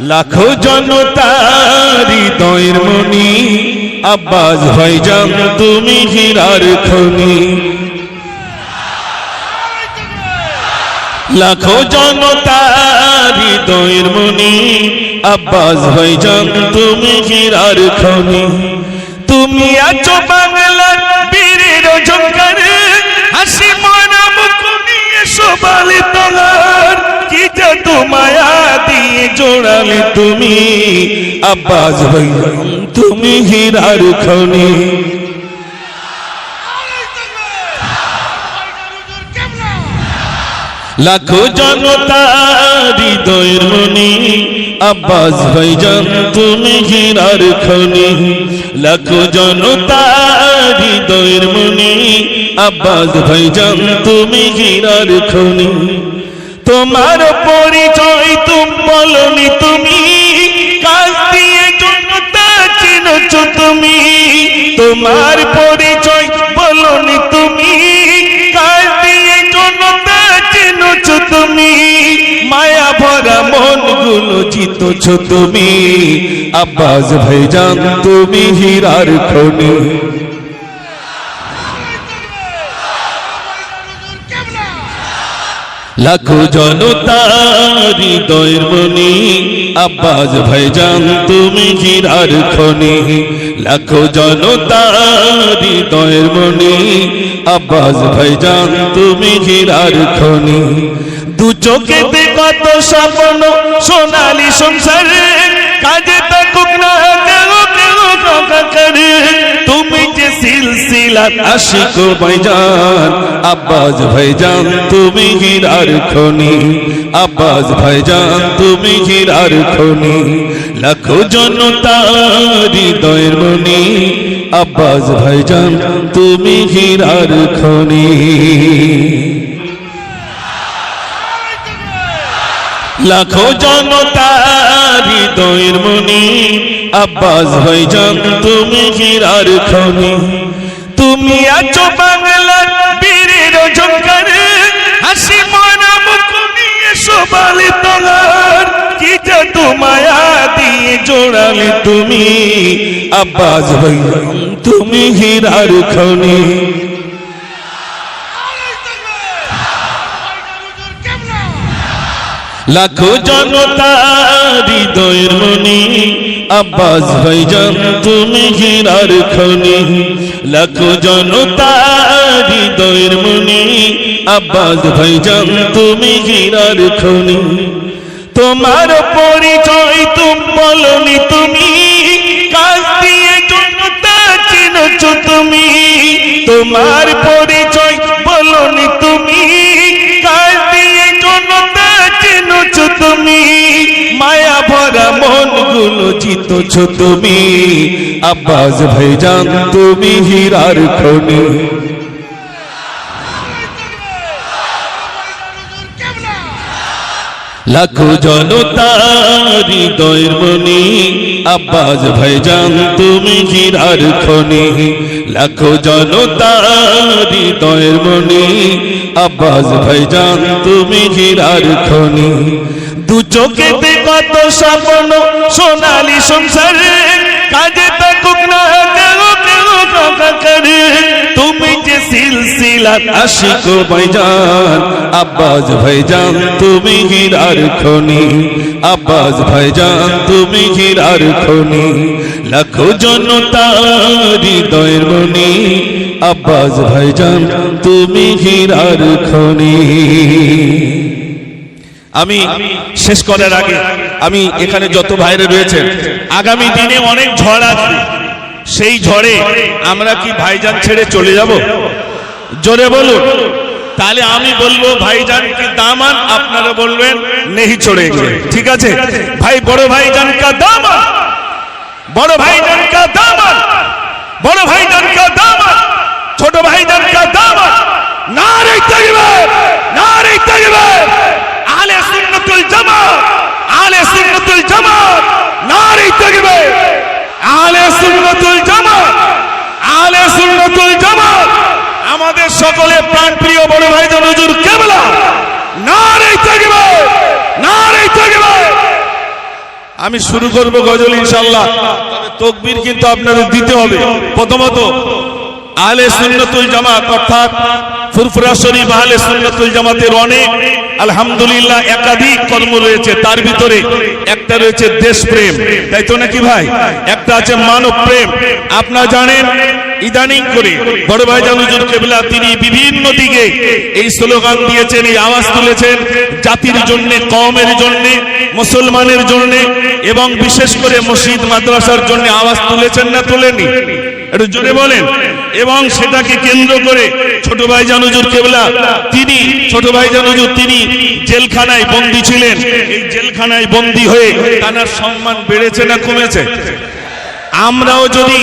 লাখো জনতার হৃদয়ের মনি আব্বাস ভাইজান তুমি হীরার খনি। লাখো জনতার হৃদয়ের মনি আব্বাস ভাইজান তুমি হীরার খনি। তুমি আছো তুমি, আব্বাস ভাইজান তুমি হীরার খনি। লাখো জনতা হৃদয়ের আব্বাস ভাইজান তুমি হীরার খনি। লাখো জনতা হৃদয়ের আব্বাস ভাইজান তুমি হীরার খনি। তোমার পরিচয় তুমি বলনি, তুমি তোমার পরিচয় বলনি তুমি। তুমি। মায়া ভরা মনগুলো জিতছ তুমি। আব্বাস ভাইজান, তুমি হীরার খনি। লাখো জনতা হৃদয়ের মনি আব্বাস ভাইজান, তুমি হীরার খনি। লাখো জনতা, হৃদয়ের মনি আব্বাস ভাইজান, তুমি হীরার খনি। দু চোখেতে কত স্বপ্ন, সোনালি সংসারে কাজে থাকুক না, কেউ কেউ করে তুমি যে সিলসিলাত আশিক ভাইজান, আব্বাস ভাইজান, তুমি হীরার খনি। আব্বাস ভাইজান, তুমি হীরার খনি। লাখো জনতা হৃদয়ের মনি, আব্বাস ভাইজান, তুমি হীরার খনি। লাখো জনতা হৃদয়ের মনি, আব্বাস ভাইজান, তুমি হীরার খনি। তুমি আছো বাংলার বীরের ঝঙ্কারে হাসি মরা মুখ নিয়ে সবালে কি জাদু জোড়ালে তুমি, আব্বাস ভাইজান তুমি হীরার খনি। লাখো জনতা হৃদয়ের মনি, আব্বাস ভাইজান তুমি হীরার খনি। লাখো জনতা হৃদয়ের মনি, আব্বাস ভাইজান তুমি হীরার খনি। তোমার পরিচয় তুমি বলনি তুমি। কাজ দিয়ে চিনছ তুমি। তোমার পরিচয় বলনি তুমি। কাজ দিয়ে চিনছ তুমি। মায়া ভরা মনগুলো জিতছ তুমি। আব্বাস ভাইজান, তুমি হীরার খনি। লাখো জনতা হৃদয়ের মনি আব্বাস ভাইজান, তুমি হীরার খনি। লাখো জনতা হৃদয়ের আব্বাস ভাইজান, তুমি হীরার খনি। দু চোখেতে কত স্বপ্ন, সোনালি সংসারে। কাজে থাকুক না, কেউ কেউ তুমি যে সিলসিলাত আশিক ভাইজান, আব্বাস ভাইজান, তুমি হীরার খনি। আব্বাস ভাইজান, তুমি হীরার খনি। লাখো জনতা হৃদয়ের মনি। আব্বাস ভাইজান, তুমি হীরার খনি। আমি শেষ করার আগে আমি এখানে যত ভাইরে রয়েছেন, আগামী দিনে অনেক ঝড় আসবে। সেই ঝড়ে আমরা কি ভাইজান ছেড়ে চলে যাব? জোরে বলুন। তাহলে আমি বলব, ভাইজান কি দামান? আপনারা বলবেন, নেহি গিয়ে। ঠিক আছে? ভাই, বড় ভাইজান কা দামান? বড় ভাইজান কা দামান? বড় ভাইজান কা দামান? ছোট ভাইজান কা দামান? নারে তাকবীর নারে তাকবীর আলে সুন্নাতুল জামাত আলে সুন্নাতুল জামাত নারে তাকবীর আলে আলে আমাদের সকলে প্রাণপ্রিয় বড় ভাইজান হুজুর কেবলা। আমি শুরু করব গজল ইনশাল্লাহ তকবীর কিন্তু আপনাদের দিতে হবে। প্রথমত, আহলে সুন্নতুল জামাত, অর্থাৎ ফুরফুরা শরীফ আহলে সুন্নতুল জামাতের অনেক আলহামদুলিল্লাহ, একাধিক কর্ম রয়েছে, তার ভিতরে একটা রয়েছে দেশপ্রেম। তাই তো নাকি ভাই? একটা আছে মানব প্রেম। আপনারা জানেন, ইদানিং করে বড় ভাই জানুজুর কেবলা, তিনি বিভিন্ন দিকে এই স্লোগান দিয়েছেন, এই আওয়াজ তুলেছেন, জাতির জন্য কমের জন্য, মুসলমানের জন্য, এবং বিশেষ করে মসজিদ, মাদ্রাসার জন্য আওয়াজ তুলেছেন না তোলেনি একটু জোরে বলেন। এবং সেটাকে কেন্দ্র করে ছোট ভাই জানুজুর কেবলা, তিনি, ছোট ভাই জানুজুর তিনি জেলখানায় বন্দী ছিলেন। এই জেলখানায় বন্দী হয়ে তার সম্মান বেড়েছে না কমেছে? আমরাও যদি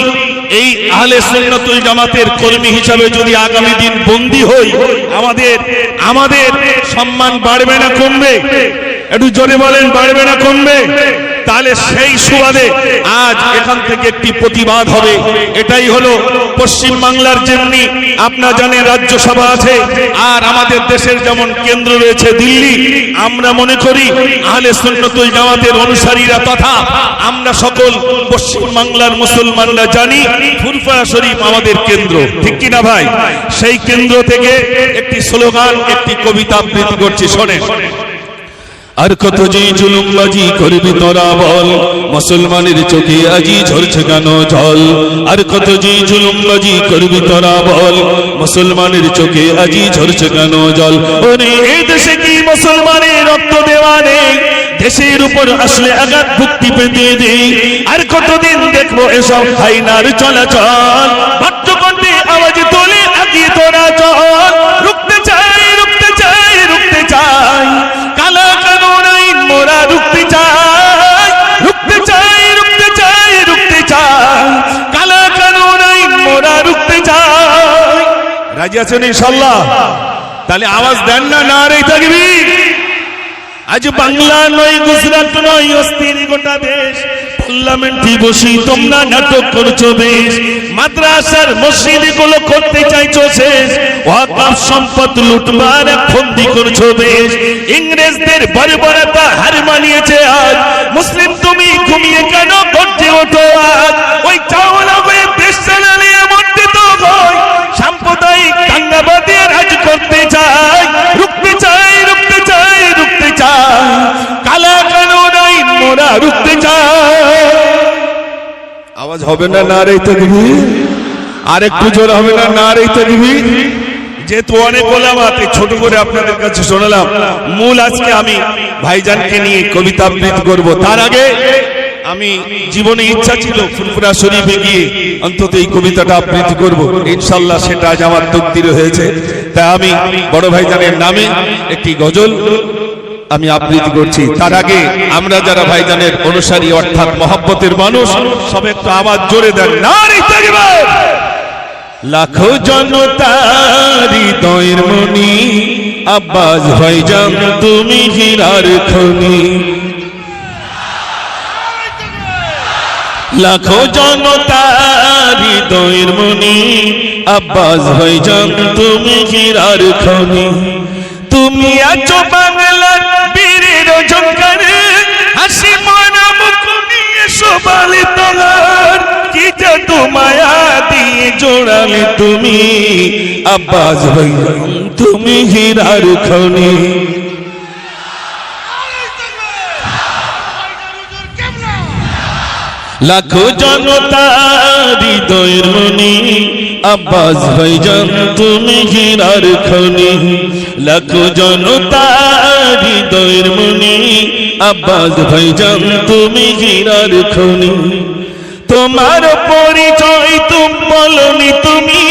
এই আহলে সুন্নতুল জামাতের কর্মী হিসাবে যদি আগামী দিন বন্দী হই, আমাদের আমাদের সম্মান বাড়বে না কমবে? একটু জোরে বলেন, বাড়বে না কমবে? তাহলে সেই সুবাদে আজ এখান থেকে একটি প্রতিবাদ হবে। এটাই হলো পশ্চিম বাংলার যেমনি আপনারা জানেন রাজ্যসভা আছে, আর আমাদের দেশের যেমন কেন্দ্র রয়েছে দিল্লি, আমরা মনে করি আহলে সুন্নতুল জামাতের অনুসারীরা তথা আমরা সকল পশ্চিম বাংলার মুসলমানরা জানি ফুরফুরা শরীফ আমাদের কেন্দ্র। ঠিক কিনা ভাই? সেই কেন্দ্র থেকে একটি স্লোগান, একটি কবিতা আবৃত্তি করছি, শোনেন। আর কত যে জুলুমবাজি করবি তোরা বল, মুসলমানের চোখে আজি ঝরছে কেন জল? আর কত যে জুলুমবাজি করবি তোরা বল, মুসলমানের চোখে আজি ঝরছে কেন জল? ওরে এই দেশে কি মুসলমানের রক্ত দেওয়া নেই? দেশের উপর আসলে আঘাত ভুক্তি পেতে দেই আর কতদিন দেখব এসব হাইনার চলাচল? বাদ্যকণ্ঠে রাজি আছেন ইনশাল্লাহ তাহলে আওয়াজ দেন না না রে থাকবি আজ বাংলা নয়, গুজরাট নয়, অস্থির গোটা দেশ। পার্লামেন্টে বসি তোমরা নাটক করছ বেশ। মাদ্রাসার মসজিদগুলো করতে চাইছো শেষ। ওয়াকাফ সম্পদ লুটবার ফন্দি করছ বেশ। ইংরেজদের বর্বরতা হার মানিয়েছে আজ। মুসলিম তুমি ঘুমিয়ে কেন গর্জে ওঠো আজ? ওই চাওয়ালা রুখতে আওয়াজ হবে না না রে তকবি আর একটু জোর হবে না না রে তকবি যেহেতু অনেক ওলামাত ছোট করে আপনাদের কাছে শোনালাম। মূল আজকে আমি ভাইজানকে নিয়ে কবিতা আবৃত্তি করব। তার আগে আমি জীবনে ইচ্ছা ছিল ফুলপুরা শরীফে গিয়ে অন্তত এই কবিতাটা আবৃত্তি করব। ইনশাল্লাহ সেটা আজ আমার তকদির হয়েছে। তাই আমি বড় ভাইজানের নামে একটি গজল আমি আবৃত্তি করছি। তার আগে আমরা যারা ভাইজানের অনুসারী, অর্থাৎ মহব্বতের মানুষ সব একটু আওয়াজ জোরে দেন। নারী! লাখো জনতা হৃদয়ের মনি আব্বাস ভাইজান, তুমি হীরার খনি। লাখো জনতা হৃদয়ের মনি আব্বাস ভাইজান, তুমি হীরার খনি। তুমি আছো বাংলার বীরের ঝঙ্কারে হাসি মনা মুখ নিয়ে সবালে তোমার কি জাদু মায়া জোড়ালে তুমি? আব্বাস ভাই, তুমি হীরার খনি। লাখো জনতা হৃদয়ের মনি, আব্বাস ভাইজান তুমি হীরার খনি। লাখো জনতা হৃদয়ের মনি, আব্বাস ভাইজান তুমি হীরার খনি। তোমার পরিচয় তুম বলনি তুমি,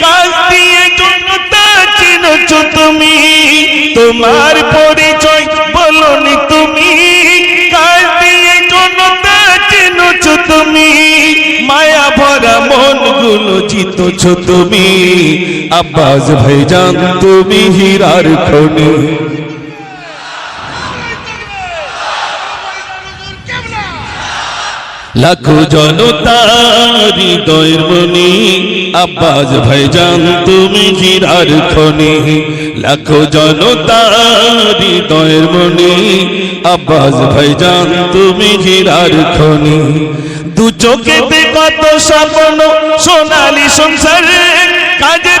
কাজ তুমি। তোমার পরিচয় বলনি তুমি তুমি। মায়া ভরা মনগুলো তুমি। আব্বাস ভাইজান তুমি হীরার খনি। লাখো জনতা হৃদয়ের মনি আব্বাস ভাইজান তুমি হীরার খনি। লাখো জনতা হৃদয়ের মনি আব্বাস ভাইজান তুমি হীরার খনি। দু চোখেতে কত স্বপ্ন, সোনালি সংসারে কাজে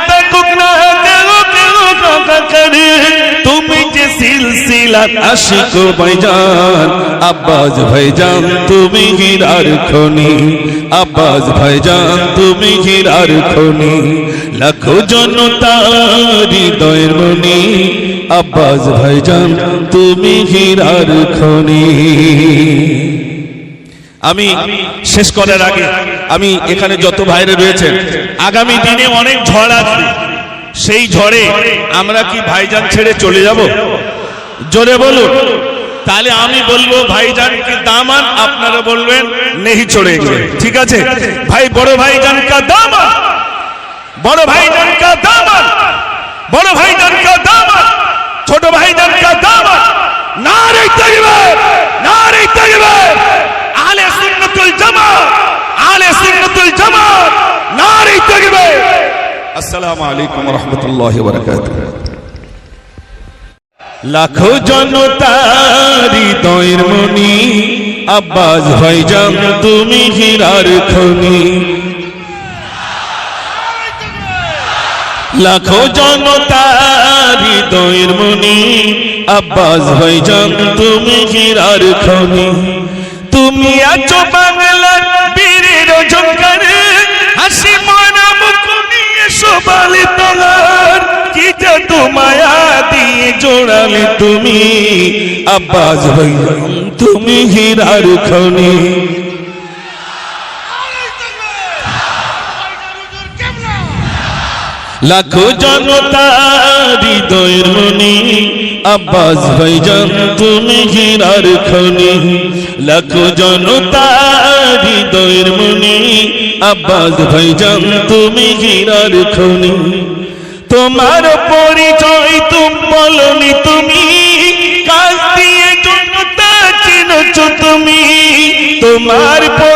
সিলসিলা আশিক ভাইজান আব্বাস ভাইজান তুমি হীরার খনি। আব্বাস ভাইজান তুমি হীরার খনি। লাখো জনতা হৃদয়ের মনি। আব্বাস ভাইজান তুমি খনি। আমি শেষ করার আগে আমি এখানে যত ভাইরে রয়েছেন, আগামী দিনে অনেক ঝড় আসবে। সেই ঝড়ে আমরা কি ভাইজান ছেড়ে চলে যাব? জোরে বলুন। তাহলে আমি বলব, ভাইজান কি দামান? আপনারা বলবেন নেহি চড়ে গেলে ঠিক আছে? ভাই, বড় ভাইজান কা দামান? বড় ভাইজান কা দামান? বড় ভাইজান কা দামান? ছোট ভাইজান কা দামান? নারে তাকবীর নারে তাকবীর আলে সুন্নাতুল জামাত আলে সুন্নাতুল জামাত, নারে তাকবীর আসসালামু আলাইকুম ওয়া রাহমাতুল্লাহি ওয়া বারাকাতুহু। লাখো জনতা হৃদয়ের মনি আব্বাস ভাইজান তুমি হীরার খনি। লাখো জনতা হৃদয়ের মনি আব্বাস ভাইজান তুমি হীরার খনি। তুমি আছো বাংলার বীরের ঝঙ্কারে, হাসি মনা মুখ নিয়ে মায়া দিয়ে জোড়ালে তুমি, আব্বাস ভাইজান তুমি হীরার খনি। লাখো জনতা হৃদয়ের মনি, আব্বাস ভাইজান তুমি হীরার খনি। লাখো জনতা হৃদয়ের মনি, আব্বাস ভাইজান তুমি হীরার খনি। তোমার পরিচয় তুম বলনি তুমি மாறி போ